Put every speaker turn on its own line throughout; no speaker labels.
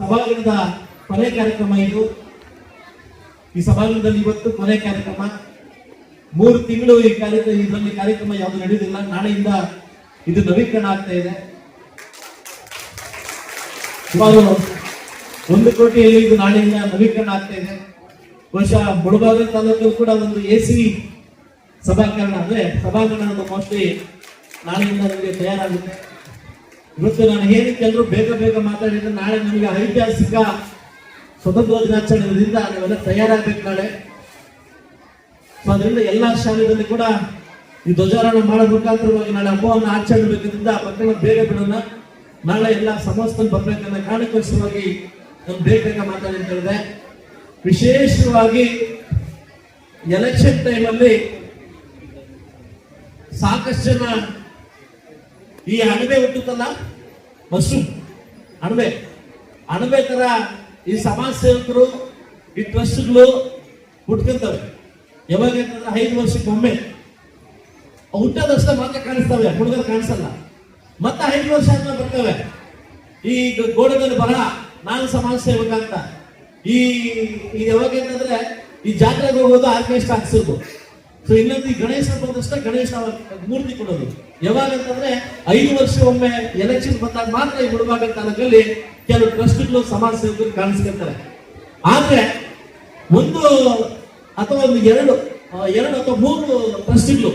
ಸಭಾಂಗಣದ ಕೊನೆ ಕಾರ್ಯಕ್ರಮ ಇದು. ಈ ಸಭಾಂಗಣದಲ್ಲಿ ಇವತ್ತು ಕೊನೆ ಕಾರ್ಯಕ್ರಮ. ಮೂರು ತಿಂಗಳು ಈ ಕಾರ್ಯಕ್ರಮ ಇದರಲ್ಲಿ ಕಾರ್ಯಕ್ರಮ ಯಾವುದು ನಡೆಯುವುದಿಲ್ಲ. ನಾಳೆಯಿಂದ ಇದು ನವೀಕರಣ ಆಗ್ತಾ ಇದೆ. ಸುಮಾರು ಒಂದು ಕೋಟಿಯಲ್ಲಿ ಇದು ನಾಳೆಯಿಂದ ನವೀಕರಣ ಆಗ್ತಾ ಇದೆ. ಬಹುಶಃ ಮುಳಬಾಗ ತಾಲೂಕಲ್ಲಿ ಕೂಡ ಒಂದು ಎ ಸಿ ಸಭಾಕರಣ ಅಂದ್ರೆ ಸಭಾಂಗಣ ಮೋಸ್ಟ್ಲಿ ನಾಳೆಯಿಂದ ನಮಗೆ ತಯಾರಾಗುತ್ತೆ. ಇವತ್ತು ನಾನು ಏನಕ್ಕೆ ಎಲ್ಲರೂ ಬೇಗ ಬೇಗ ಮಾತಾಡಿದ್ರೆ ನಾಳೆ ನಮಗೆ ಐತಿಹಾಸಿಕ ಸ್ವತಂತ್ರ ದಿನಾಚರಣೆಯಿಂದ ನಾವೆಲ್ಲ ತಯಾರಾಗಬೇಕು ನಾಳೆ. ಸೊ ಅದರಿಂದ ಎಲ್ಲ ಶಾಲೆಗಳಲ್ಲಿ ಕೂಡ ಈ ಧ್ವಜಾರೋಹಣ ಮಾಡೋ ಮುಖಾಂತರವಾಗಿ ನಾಳೆ ಹಬ್ಬವನ್ನು ಆಚರಣೆ ಮಕ್ಕಳ ಬೇಗ ಬಿಡೋಣ. ನಾಳೆ ಎಲ್ಲ ಸಮಸ್ತ ಬರ್ಬೇಕನ್ನ ಕಾರಣಕ್ಕೋಸ್ಕರವಾಗಿ ನಾನು ಬೇಗ ಬೇಗ ಮಾತಾಡಿ ಅಂತ ಹೇಳಿದೆ. ವಿಶೇಷವಾಗಿ ಎಲೆಕ್ಷನ್ ಟೈಮಲ್ಲಿ ಸಾಕಷ್ಟು ಜನ ಈ ಅಣಬೆ ಹುಟ್ಟುತ್ತಲ್ಲ? ಮಶ್ರೂಮ್ ಅಣಬೆ. ಅಣಬೆ ತರ ಈ ಸಮಾಜ ಸೇವಕರು ಈ ಟ್ರಸ್ಟ್ಗಳು ಹುಟ್ಕೊಂತವೆ. ಯಾವಾಗ ಅಂತಂದ್ರೆ ಐದು ವರ್ಷಕ್ಕೊಮ್ಮೆ. ಹುಟ್ಟೋದಷ್ಟೇ ಮಾತ್ರ ಕಾಣಿಸ್ತವೆ. ಹುಡುಗರು ಕಾಣಿಸಲ್ಲ. ಮತ್ತೆ ಐದು ವರ್ಷ ಆದ್ಮೇಲೆ ಬರ್ತವೆ. ಈ ಗೋಡೆದಲ್ಲಿ ಬರಹ ನಾನು ಸಮಾಜ ಸೇವಕ ಅಂತ. ಈ ಈ ಯಾವಾಗ ಅಂತಂದ್ರೆ ಈ ಜಾತ್ರೆಗೆ ಹೋಗೋದು ಆರ್ಕೆಸ್ಟ್ರಾ ಹಾಕ್ಸೋದು ಸೊ ಈ ಗಣೇಶ ಬಂದಷ್ಟ ಗಣೇಶ ಮೂರ್ತಿ ಕೊಡೋದು. ಯಾವಾಗ ಅಂತಂದ್ರೆ ಐದು ವರ್ಷ ಒಮ್ಮೆ ಎಲೆಕ್ಷನ್ ಬಂದಾಗ ಮಾತ್ರ ಈ ಮುಳಬಾಗ ತಾಲೂಕಲ್ಲಿ ಕೆಲವು ಟ್ರಸ್ಟ್ಗಳು ಸಮಾಜ ಸೇವಕರು ಕಾಣಿಸ್ಕೊಳ್ತಾರೆ ಆದ್ರೆ ಒಂದು ಅಥವಾ ಒಂದು ಎರಡು ಎರಡು ಅಥವಾ ಮೂರು ಟ್ರಸ್ಟ್ಗಳು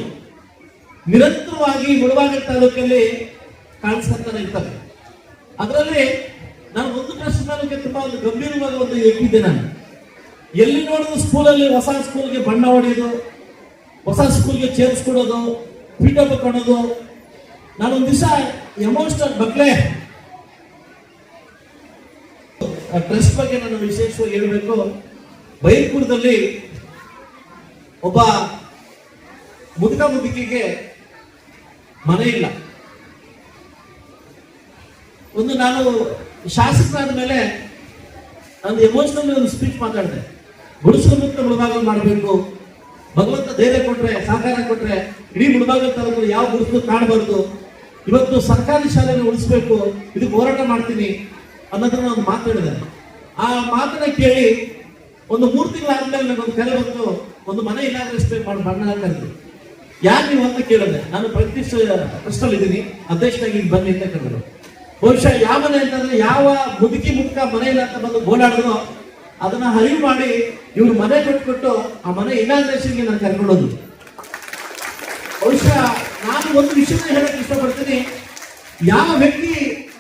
ನಿರಂತರವಾಗಿ ಮುಳಬಾಗ ತಾಲೂಕಲ್ಲಿ ಕಾಣಿಸ್ಕೊಳ್ತಾನೆ ಇರ್ತಾರೆ. ಅದರಲ್ಲಿ ನಾನು ಒಂದು ಟ್ರಸ್ಟ್ ತಾಲೂಕಿಗೆ ತುಂಬಾ ಒಂದು ಗಂಭೀರವಾದ ಒಂದು ಇಟ್ಟಿದ್ದೆ ನಾನು. ಎಲ್ಲಿ ನೋಡಿದ್ರು ಸ್ಕೂಲಲ್ಲಿ ಹೊಸ ಸ್ಕೂಲ್ಗೆ ಬಣ್ಣ ಹೊಡೆಯೋದು ಹೊಸ ಸ್ಕೂಲ್ಗೆ ಸೇರಿಸ್ಕೊಡೋದು ಪೀಠ ಕೊಡೋದು ನಾನು ಒಂದು ದಿವಸ ಎಮೋಷನಲ್ ಮಕ್ಕಳೇ ಡ್ರೆಸ್ ಬಗ್ಗೆ ನಾನು ವಿಶೇಷವಾಗಿ ಹೇಳಬೇಕು. ಬೈರ್ಪುರದಲ್ಲಿ ಒಬ್ಬ ಮುದುಕ ಮುದುಕಿಗೆ ಮನೆ ಇಲ್ಲ. ಒಂದು ನಾನು ಶಾಸಕರಾದ ಮೇಲೆ ನಾನು ಎಮೋಷನಲ್ ಒಂದು ಸ್ಪೀಚ್ ಮಾತಾಡಿದೆ. ಗುಡಿಸಲು ಮುಕ್ತ ಮಾಡಬೇಕು. ಭಗವಂತ ಧೈರ್ಯ ಕೊಟ್ರೆ, ಸಹಕಾರ ಕೊಟ್ರೆ, ಇಡೀ ಮುಳಭಾಗ ತಾಲೂಕು ಯಾವ ಗುರುತು ಕಾಣಬಾರ್ದು. ಇವತ್ತು ಸರ್ಕಾರಿ ಶಾಲೆನ ಉಳಿಸ್ಬೇಕು, ಇದಕ್ಕೆ ಹೋರಾಟ ಮಾಡ್ತೀನಿ ಅನ್ನೋದನ್ನ ಒಂದು ಮಾತಾಡಿದೆ ಆ ಮಾತನ್ನ ಕೇಳಿ ಒಂದು ಮೂರು ತಿಂಗಳಾದ್ಮೇಲೆ ನನಗೊಂದು ಕರೆ ಬಂತು, ಒಂದು ಮನೆ ಇಲ್ಲಾದ್ರೆ ಮಾಡಿ ಬಣ್ಣ ಕರೆದು ಯಾರು ನೀವು ಅಂತ ಕೇಳಿದೆ ನಾನು ಪ್ರತಿಷ್ಠ ಟ್ರಸ್ಟಲ್ಲಿ ಇದ್ದೀನಿ, ಅಧ್ಯಕ್ಷನಾಗಿ ಇಲ್ಲಿ ಬನ್ನಿ ಅಂತ ಕರೆದ್ರು ಬಹುಶಃ ಯಾವ ಮನೆ ಅಂತಂದ್ರೆ ಯಾವ ಮುದುಕಿ ಮುದುಕ ಮನೆ ಇಲ್ಲ ಅಂತ ಬಂದು ಗೋಳಾಡಿದ್ರು ಅದನ್ನ ಹರಿವು ಮಾಡಿ ಇವ್ರು ಮನೆ ಕೊಟ್ಬಿಟ್ಟು ಆ ಮನೆ ಇನಾಗ್ರೇಷನ್ಗೆ ನಾನು ಕರ್ಕೊಂಡೋದು ಬಹುಶಃ ನಾನು ಒಂದು ವಿಷಯನ ಹೇಳಕ್ ಇಷ್ಟಪಡ್ತೀನಿ. ಯಾವ ವ್ಯಕ್ತಿ,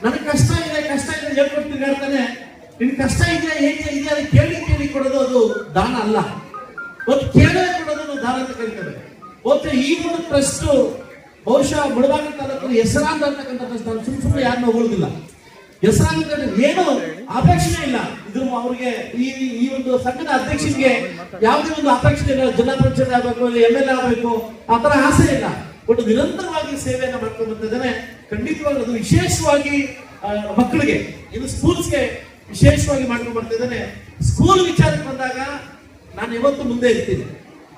ನನಗೆ ಕಷ್ಟ ಇದೆ ಕಷ್ಟ ಇದೆ ಹೇಳ್ಕೊಡ್ತೀನಿ ಹೇಳ್ತಾನೆ ನಿನ್ ಕಷ್ಟ ಇದೆ ಹೇಗೆ ಇದೆ ಅದು ಕೇಳಿ ಕೇಳಿ ಕೊಡೋದು ಅದು ದಾನ ಅಲ್ಲ. ಒಂದು ಕೇಳೇ ಕೊಡೋದು ದಾನ ಅಂತ ಕರೀತಾರೆ ಮತ್ತೆ ಈ ಒಂದು ಟ್ರಸ್ಟ್, ಬಹುಶಃ ಮುಳಬಾಗ ತಾಲೂಕು ಹೆಸರಾಂತ ಅಂತಕ್ಕಂಥ ಟ್ರಸ್ಟ್ ನಾನು ಸುಮ್ ಸುಮ್ಮನೆ ಯಾರನ್ನೂ ಹೋಗುದಿಲ್ಲ. ಹೆಸರಾಂತ ಏನು ಅಪೇಕ್ಷೆ ಇಲ್ಲ. ಇದು ಅವ್ರಿಗೆ ಈ ಈ ಒಂದು ಸಂಘದ ಅಧ್ಯಕ್ಷನಿಗೆ ಯಾವುದೇ ಒಂದು ಅಪೇಕ್ಷೆ ಇಲ್ಲ. ಜಿಲ್ಲಾ ಪಂಚಾಯತ್ ಆಗಬೇಕು ಎಂ ಎಲ್ ಎ ಆಗಬೇಕು. ಆ ತರ ಆಸೆ ಇಲ್ಲ. ಬಟ್ ನಿರಂತರವಾಗಿ ಸೇವೆಯನ್ನು ಮಾಡ್ಕೊಂಡು ಬರ್ತಿದ್ದಾನೆ ಖಂಡಿತವಾಗಿ ಅದು ವಿಶೇಷವಾಗಿ ಮಕ್ಕಳಿಗೆ ಇದು ಸ್ಕೂಲ್ಸ್ಗೆ ವಿಶೇಷವಾಗಿ ಮಾಡ್ಕೊಂಡು ಬರ್ತಿದ್ದಾನೆ ಸ್ಕೂಲ್ ವಿಚಾರಕ್ಕೆ ಬಂದಾಗ ನಾನು ಇವತ್ತು ಮುಂದೆ ಇರ್ತೀನಿ.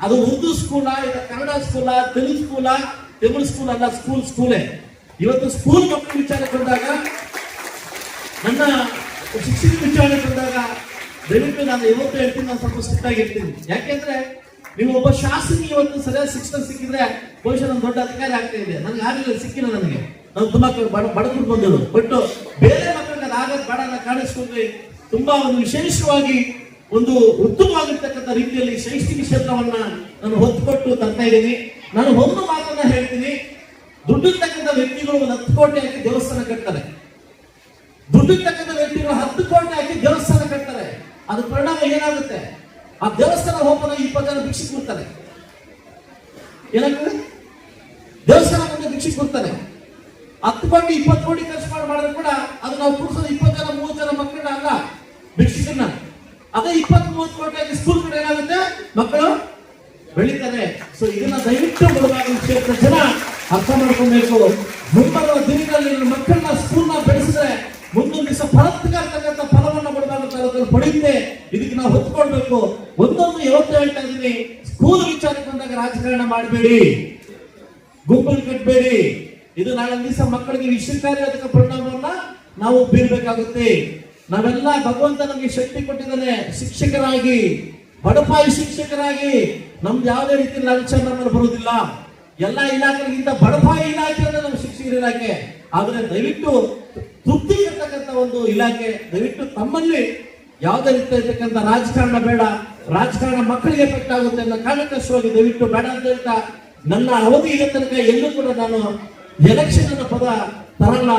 ಅದು ಉರ್ದು ಸ್ಕೂಲ, ಇಲ್ಲ Kannada school, Telugu school, Tamil school ಅಲ್ಲ, ಸ್ಕೂಲ್ ಸ್ಕೂಲೇ. ಇವತ್ತು ಸ್ಕೂಲ್ ಮಕ್ಕಳ ವಿಚಾರಕ್ಕೆ ಬಂದಾಗ ನನ್ನ ಶಿಕ್ಷಣ ವಿಚಾರಣೆ ಬಂದಾಗ ದಯವಿಟ್ಟು ನಾನು ಇವತ್ತು ಹೇಳ್ತೀನಿ, ನಾನು ಸ್ವಲ್ಪ ಸ್ಟ್ರಿಕ್ಟ್ ಆಗಿರ್ತೀನಿ ಯಾಕೆಂದ್ರೆ ನೀವು ಒಬ್ಬ ಶಾಸಕಿ ಇವತ್ತು ಸರಿಯಾದ ಶಿಕ್ಷಣ ಸಿಕ್ಕಿದ್ರೆ ಬಹುಶಃ ನಾನು ದೊಡ್ಡ ಅಧಿಕಾರಿ ಆಗ್ತಾ ಇದೆ ನನಗೆ ಆಗಲಿಲ್ಲ ಸಿಕ್ಕಿಲ್ಲ ನನಗೆ. ನಾನು ತುಂಬಾ ಕ- ಬಡ ಬಡವರು ಬಂದಳು ಬಟ್ ಬೇರೆ ಮಕ್ಕಳಿಗೆ ಅದು ಬೇಡ ಕಾಣಿಸ್ಕೊಂಡ್ರೆ ತುಂಬಾ ಒಂದು ವಿಶೇಷವಾಗಿ ಒಂದು ಉತ್ತಮವಾಗಿರ್ತಕ್ಕಂಥ ರೀತಿಯಲ್ಲಿ ಶೈಕ್ಷಣಿಕ ಕ್ಷೇತ್ರವನ್ನ ನಾನು ಹೊತ್ತುಕೊಟ್ಟು ತರ್ತಾ ಇದ್ದೀನಿ. ನಾನು ಒಂದು ಮಾತನ್ನ ಹೇಳ್ತೀನಿ. ದುಡ್ಡಿರ್ತಕ್ಕಂಥ ವ್ಯಕ್ತಿಗಳು ಒಂದು ಹತ್ತು ಕೋಟಿ ಹಾಕಿ ದೇವಸ್ಥಾನ ಕಟ್ತಾರೆ. ದುಡ್ಡಿರ್ತಕ್ಕಂಥ ವ್ಯಕ್ತಿಗಳು ಹತ್ತು ಕೋಟಿ ಹಾಕಿ ದೇವಸ್ಥಾನ ಕಟ್ತಾರೆ. ಅದ್ರ ಪರಿಣಾಮ ಏನಾಗುತ್ತೆ? ಆ ದೇವಸ್ಥಾನ ಹೋಗೋಣ ಇಪ್ಪತ್ತು ಜನ ಭಿಕ್ಷೆ ಕೊಡ್ತಾರೆ ಏನಾಗ್ತದೆ ದೇವಸ್ಥಾನ ಮುಂದೆ ಭಿಕ್ಷೆ ಕೊಡ್ತಾರೆ ಹತ್ತು ಕೋಟಿ, ಇಪ್ಪತ್ತು ಕೋಟಿ ಖರ್ಚು ಮಾಡಿ ಮಾಡಿದ್ರೆ ಕೂಡ ಅದು ನಾವು ಕೂರ್ಸೋದು ಇಪ್ಪತ್ತು ಜನ, ಮೂವತ್ತು ಜನ ಮಕ್ಕಳನ್ನ ಅಲ್ಲ ಭಿಕ್ಷಕನ್ನ ಅದೇ ಇಪ್ಪತ್ತು, ಮೂವತ್ತು ಕೋಟಿ ಸ್ಕೂಲ್ ಕಡೆ ಏನಾಗುತ್ತೆ? ಮಕ್ಕಳು ಬೆಳೀತಾರೆ. ಸೊ ಇದನ್ನ ದಯವಿಟ್ಟು ಬರುವಾಗ ಜನ ಅರ್ಥ ಮಾಡ್ಕೊಬೇಕು ಮುಂಬರುವ ದಿನಗಳಲ್ಲಿ ಮಕ್ಕಳನ್ನ ಬೆಳೆಸಿದ್ರೆ ಮುಂದೊಂದು ದಿವಸ ಫಲವನ್ನು ತಾಲೂಕಲ್ಲಿ ಪಡೆಯುತ್ತೆ. ಇದಕ್ಕೆ ನಾವು ಹೊತ್ಕೊಳ್ಬೇಕು. ಒಂದೊಂದು ಯಾವತ್ತು ಹೇಳ್ತಾ ಇದ್ದೀನಿ. ಸ್ಕೂಲ್ ವಿಚಾರಕ್ಕೆ ಬಂದಾಗ ರಾಜಕಾರಣ ಮಾಡಬೇಡಿ. ಗುಂಪಲ್ಲಿ ಕಟ್ಟಬೇಡಿ ಇದು ನಾಳೆ ದಿವಸ ಮಕ್ಕಳಿಗೆ ವಿಷಕಾರಿ ಅದಕ್ಕ ಪರಿಣಾಮವನ್ನ ನಾವು ಬೀರ್ಬೇಕಾಗುತ್ತೆ. ನಾವೆಲ್ಲ ಭಗವಂತ ನಮಗೆ ಶಕ್ತಿ ಕೊಟ್ಟಿದ್ದಾನೆ. ಶಿಕ್ಷಕರಾಗಿ, ಬಡಪಾಯಿ ಶಿಕ್ಷಕರಾಗಿ. ನಮ್ದು ಯಾವುದೇ ರೀತಿ ಲಂಚ ನಮ್ಮಲ್ಲಿ ಬರುವುದಿಲ್ಲ. ಎಲ್ಲ ಇಲಾಖೆಗಿಂತ ಬಡಪಾಯಿ ಇಲಾಖೆ ಅಂದ್ರೆ ನಮ್ಮ ಶಿಕ್ಷಕರ ಇಲಾಖೆ. ಆದ್ರೆ ದಯವಿಟ್ಟು ತೃಪ್ತಿ ಇರತಕ್ಕಂಥ ಒಂದು ಇಲಾಖೆ, ದಯವಿಟ್ಟು ತಮ್ಮಲ್ಲಿ ಯಾವುದೇ ರೀತಿ ಇರ್ತಕ್ಕಂಥ ರಾಜಕಾರಣ ಬೇಡ, ರಾಜಕಾರಣ ಮಕ್ಕಳಿಗೆ ಎಫೆಕ್ಟ್ ಆಗುತ್ತೆ ಅನ್ನೋ ಕಾರಣಕ್ಕೋಸ್ಕರವಾಗಿ ದಯವಿಟ್ಟು ಬೇಡ ಅಂತ ಹೇಳ್ತಾ ನನ್ನ ಅವಧಿಗೆ ತನಕ ಎಲ್ಲೂ ಕೂಡ ನಾನು ಎಲೆಕ್ಷನ್ ಅನ್ನೋ ಪದ ತರಲ್ಲ,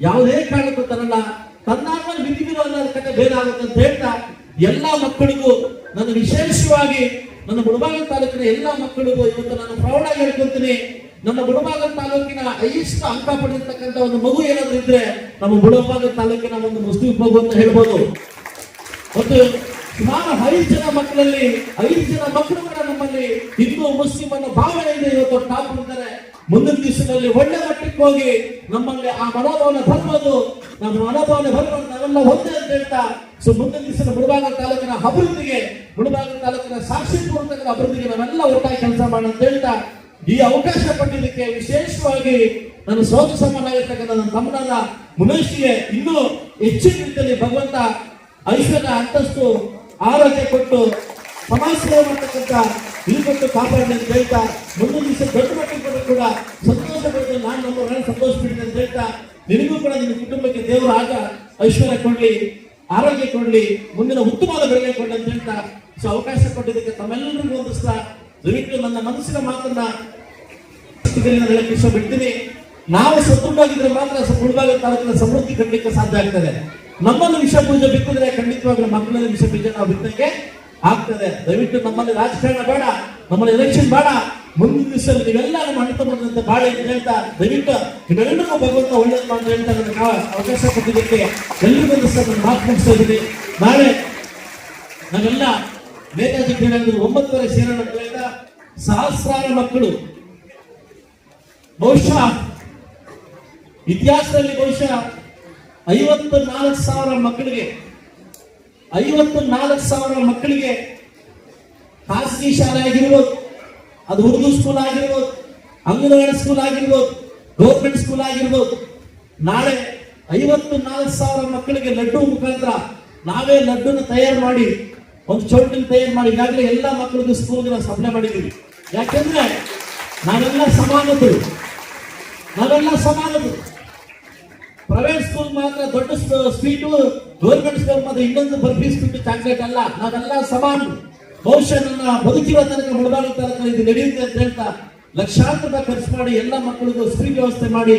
ಯಾವುದೇ ಕಾರಣಕ್ಕೂ ತರಲ್ಲ. ತನ್ನಾಗ ಮಿತಿ ಬೇರೆ ಆಗುತ್ತೆ ಅಂತ ಹೇಳ್ತಾ ಎಲ್ಲಾ ಮಕ್ಕಳಿಗೂ ನಾನು ವಿಶೇಷವಾಗಿ ನನ್ನ ಮುಳಬಾಗಿಲು ತಾಲೂಕಿನ ಎಲ್ಲಾ ಮಕ್ಕಳಿಗೂ ಇವತ್ತು ನಾನು ಪ್ರೌಢ ಹೇಳ್ಕೊಂತೀನಿ ನಮ್ಮ ಗುಣಭಾಗದ ತಾಲೂಕಿನ ಹೈಯೆಸ್ಟ್ ಅಂಕ ಪಡೆದಿರ್ತಕ್ಕಂಥ ಒಂದು ಮಗು ಏನಾದ್ರು ಇದ್ರೆ ನಮ್ಮ ಮುಳಬಾಗಿಲು ತಾಲೂಕಿನ ಒಂದು ಮುಸ್ಲಿಂ ಮಗು ಅಂತ ಹೇಳ್ಬೋದು. ಮತ್ತು ಸುಮಾರು ಐದು ಜನ ಮಕ್ಕಳಲ್ಲಿ, ಐದು ಜನ ಮಕ್ಕಳು ಕೂಡ ನಮ್ಮಲ್ಲಿ ಹಿಂದೂ, ಮುಸ್ಲಿಂ ಅನ್ನೋ ಇದೆ. ಇವತ್ತು ಇದ್ದಾರೆ ಮುಂದಿನ ದಿವಸದಲ್ಲಿ ಒಳ್ಳೆ ಮಟ್ಟಕ್ಕೆ ಹೋಗಿ ನಮ್ಮಲ್ಲಿ ಆ ಮನೋಭಾವನೆ ಬರ್ಬೋದು ನಮ್ಮ ಮನೋಭಾವನೆ ಬರ್ಬೋದು ನಾವೆಲ್ಲ ಒಂದೇ ಅಂತ ಹೇಳ್ತಾ ಸೊ ಮುಂದಿನ ದಿವಸದ ಮುಳಬಾಗ ತಾಲೂಕಿನ ಅಭಿವೃದ್ಧಿಗೆ ಮುಳಬಾಗ ತಾಲೂಕಿನ ಸಾಕ್ಷಿ ಅಭಿವೃದ್ಧಿಗೆ ನಾವೆಲ್ಲ ಒಟ್ಟಾಗಿ ಕೆಲಸ ಮಾಡೋಣ ಅಂತ ಹೇಳ್ತಾ ಈ ಅವಕಾಶ ಪಡೆಯೋದಕ್ಕೆ ವಿಶೇಷವಾಗಿ ನನ್ನ ಸೋದರ ಸಮಾನಾಗಿರ್ತಕ್ಕಂಥ ನನ್ನ ತಮ್ಮನಾದ ಮುನೇಶ್ಗೆ ಇನ್ನೂ ಹೆಚ್ಚಿನ ರೀತಿಯಲ್ಲಿ ಭಗವಂತ ಐಶ್ವರ್ಯ ಅಂತಸ್ತು ಆರೋಗ್ಯ ಕೊಟ್ಟು ಸಮಾಜ ಸೇವೆ ಮಾಡ್ತಕ್ಕಂಥ ಇಲ್ಲಿ ಕೊಟ್ಟು ಕಾಪಾಡಲಿ ಅಂತ ಹೇಳ್ತಾ, ಮುಂದಿನ ದಿವಸ ದೊಡ್ಡ ಮಟ್ಟಿಗೆ ಕೊಟ್ಟು ಕೂಡ ಸಂತೋಷ ಪಡೆದು ನಾನು ನಮ್ಮ ಸಂತೋಷ ಪಡ್ತೀನಿ ಅಂತ ಹೇಳ್ತಾ, ನಿನಗೂ ಕೂಡ ನಿಮ್ಮ ಕುಟುಂಬಕ್ಕೆ ದೇವರು ಆಗ ಐಶ್ವರ್ಯ ಕೊಡ್ಲಿ, ಆರೋಗ್ಯ ಕೊಡ್ಲಿ, ಮುಂದಿನ ಉತ್ತಮವಾದ ಬೆಳಗ್ಗೆ ಕೊಡ್ಲಿ ಅಂತ ಹೇಳ್ತಾ, ಸೊ ಅವಕಾಶ ಕೊಟ್ಟಿದ್ದಕ್ಕೆ ತಮ್ಮೆಲ್ಲರಿಗೂ ಓದಿಸ್ತಾ ದಯವಿಟ್ಟು ನನ್ನ ಮನಸ್ಸಿನ ಮಾತನ್ನ ಸ್ಥಿತಿಯಲ್ಲಿ ನಾನು ಹೇಳಕ್ಕೆ ಇಷ್ಟಪಡ್ತೀನಿ ನಾವು ಸದೃಢವಾಗಿದ್ರೆ ಮಾತ್ರ ಮುಳುಬಾಗ ತಾಲೂಕಿನ ಸಮೃದ್ಧಿ ಕಟ್ಟಲಿಕ್ಕೆ ಸಾಧ್ಯ ಆಗ್ತದೆ. ನಮ್ಮನ್ನು ವಿಷ ಬೀಜ ಬಿತ್ತಿದ್ರೆ ಖಂಡಿತವಾಗ್ಲೂ ಮಕ್ಕಳಲ್ಲಿ ವಿಷ ಬೀಜ ನಾವು ಬಿತ್ತಕ್ಕೆ ಆಗ್ತದೆ. ದಯವಿಟ್ಟು ನಮ್ಮಲ್ಲಿ ರಾಜಕಾರಣ ಬೇಡ, ನಮ್ಮಲ್ಲಿ ಎಲೆಕ್ಷನ್ ಬೇಡ. ಮುಂದಿನ ದಿವಸದಲ್ಲಿ ನೀವೆಲ್ಲ ನಮ್ಮ ಅಣ್ಣ ಬಂದಂತ ಬಾಳೆ ಅಂತ ಹೇಳ್ತಾ, ದಯವಿಟ್ಟು ನೀವೆಲ್ಲರಿಗೂ ಭಗವಂತ ಒಳ್ಳೇದು ಮಾಡಿ ಹೇಳ್ತಾ ನನಗೆ ಅವಕಾಶ ಕೊಟ್ಟಿದ್ದಕ್ಕೆ ಎಲ್ಲರಿಗೂ ಸರ್ ಸಹ ನಾನು ಮಾತು ಮುಗಿಸ್ತಾ ಇದ್ದೀನಿ. ನಾಳೆ ನಾವೆಲ್ಲ ನೇತಾಜಿ ಕ್ರೀಡಾಂಗಣದಲ್ಲಿ ಒಂಬತ್ತುವರೆ ಸೇರೋಣ ಸಹಸ್ರಾರು ಮಕ್ಕಳು. ಬಹುಶಃ ಇತಿಹಾಸದಲ್ಲಿ ಬಹುಶಃ ಐವತ್ತು ನಾಲ್ಕು ಸಾವಿರ ಮಕ್ಕಳಿಗೆ, ಐವತ್ತು ನಾಲ್ಕು ಸಾವಿರ ಮಕ್ಕಳಿಗೆ ಖಾಸಗಿ ಶಾಲೆ ಆಗಿರ್ಬೋದು, ಅದು ಉರ್ದು ಸ್ಕೂಲ್ ಆಗಿರ್ಬೋದು, ಅಂಗನವಾಡಿ ಸ್ಕೂಲ್ ಆಗಿರ್ಬೋದು ಗೌರ್ಮೆಂಟ್ ಸ್ಕೂಲ್ ಆಗಿರ್ಬೋದು, ನಾಳೆ ಐವತ್ತು ನಾಲ್ಕು ಸಾವಿರ ಮಕ್ಕಳಿಗೆ ಲಡ್ಡು ಮುಖಾಂತರ ನಾವೇ ಲಡ್ಡುನ ತಯಾರು ಮಾಡಿ, ಒಂದು ಚೌಟಿನ ತಯಾರು ಮಾಡಿ, ಈಗಾಗಲೇ ಎಲ್ಲ ಮಕ್ಕಳಿಗೂ ಸ್ಕೂಲ್ಗೆ ನಾವು ಸಪ್ಲೈ ಮಾಡಿದ್ದೀವಿ. ಯಾಕೆಂದ್ರೆ ನಾವೆಲ್ಲ ಸಮಾನರು ನಾವೆಲ್ಲ ಸಮಾನರು. ಪ್ರೈವೇಟ್ ಸ್ಕೂಲ್ ಮಾತ್ರ ದೊಡ್ಡ ಸ್ವೀಟು ಗೌರ್ಮೆಂಟ್ ಸ್ಕೂಲ್ ಮಾತ್ರ ಇನ್ನೊಂದು ಬರ್ಫಿ ಸ್ವೀಟ್ ಚಾಕ್ಲೇಟ್ ಅಲ್ಲ. ನಾವೆಲ್ಲ ಸಮಾನ. ಬಹುಶಃ ನನ್ನ ಬದುಕಿರೋ ತನಕ ಮುಳಬಾಗಿ ತನಕ ಇದು ನಡೆಯುತ್ತೆ ಅಂತ ಹೇಳ್ತಾ ಲಕ್ಷಾಂತರ ಖರ್ಚು ಮಾಡಿ ಎಲ್ಲ ಮಕ್ಕಳಿಗೂ ಸ್ತ್ರೀ ವ್ಯವಸ್ಥೆ ಮಾಡಿ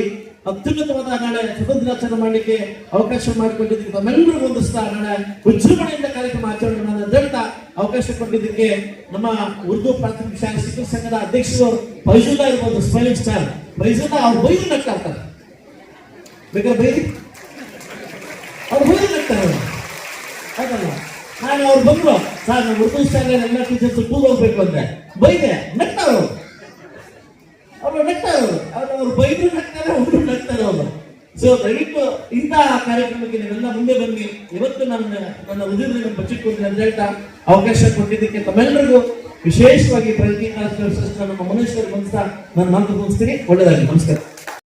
ಅತ್ಯುನ್ನತವಾದ ನಾಳೆ ಸ್ವತಂತ್ರಾಚರಣೆ ಮಾಡಲಿಕ್ಕೆ ಅವಕಾಶ ಮಾಡಿಕೊಟ್ಟಿದ್ದಕ್ಕೆ ತಮ್ಮೆಲ್ಲರಿಗೂ ಹೊಂದಿಸ್ತಾ ನಾಳೆ ವಿಜೃಂಭಣೆಯಿಂದ ಕಾರ್ಯಕ್ರಮ ಆಚರಣೆ ಅಂತ ಹೇಳ್ತಾ ಅವಕಾಶ ಕೊಟ್ಟಿದ್ದಕ್ಕೆ ನಮ್ಮ ಉರ್ದು ಪ್ರಾಥಮಿಕ ಶಾಲೆ ಶಿಕ್ಷಕ ಸಂಘದ ಅಧ್ಯಕ್ಷರು ಫೈಜುಲ್ಲಾ ಇರ್ಬೋದು, ಸ್ಮೈಲಿಂಗ್ ಸ್ಟಾರ್. ಫೈಜುಲ್ಲಾ ಅವ್ರು ಬೈದು ನಕ್ತಾರೆ ಬೇಕಾ ಬೈದಿ ಅವ್ರು ಬೈದು ಅವ್ರು. ಹೌದಲ್ಲ ನಾನು ಅವ್ರು ಬಂದ್ರು, ಸರ್ ನಮ್ಮ ಉರ್ದು ಶಾಲೆ ಎಲ್ಲ ಟೀಚರ್ಸ್ ಟೂರ್ ಹೋಗ್ಬೇಕು ಅಂದ್ರೆ ಬೈದೆ ನಗ್ತಾರೆ ಅವ್ರು. ಅವ್ರು ನಗ್ತಾರೆ ಅವರು. ಬೈದ್ರು ನಗ್ತಾರೆ ಅವರು ನಕ್ತಾರೆ ಅವರು. ಸೊ ದಯವಿಟ್ಟು ಇಂತಹ ಕಾರ್ಯಕ್ರಮಕ್ಕೆ ನೀವೆಲ್ಲ ಮುಂದೆ ಬನ್ನಿ ಇವತ್ತು ನನ್ನ ನನ್ನ ಉದ್ಯೋಗ ಬಚ್ಚಿಟ್ಕೊಂಡು ಅಂತ ಹೇಳ್ತಾ ಅವಕಾಶ ಕೊಟ್ಟಿದ್ದಕ್ಕೆ ತಮ್ಮೆಲ್ಲರಿಗೂ ವಿಶೇಷವಾಗಿ ಪ್ರಗತಿ ನಮ್ಮ ಮನುಷ್ಯರು ಬಂದ ನಾನು ಮಾತು ಮುಗಿಸ್ತೀನಿ. ನಮಸ್ಕಾರ.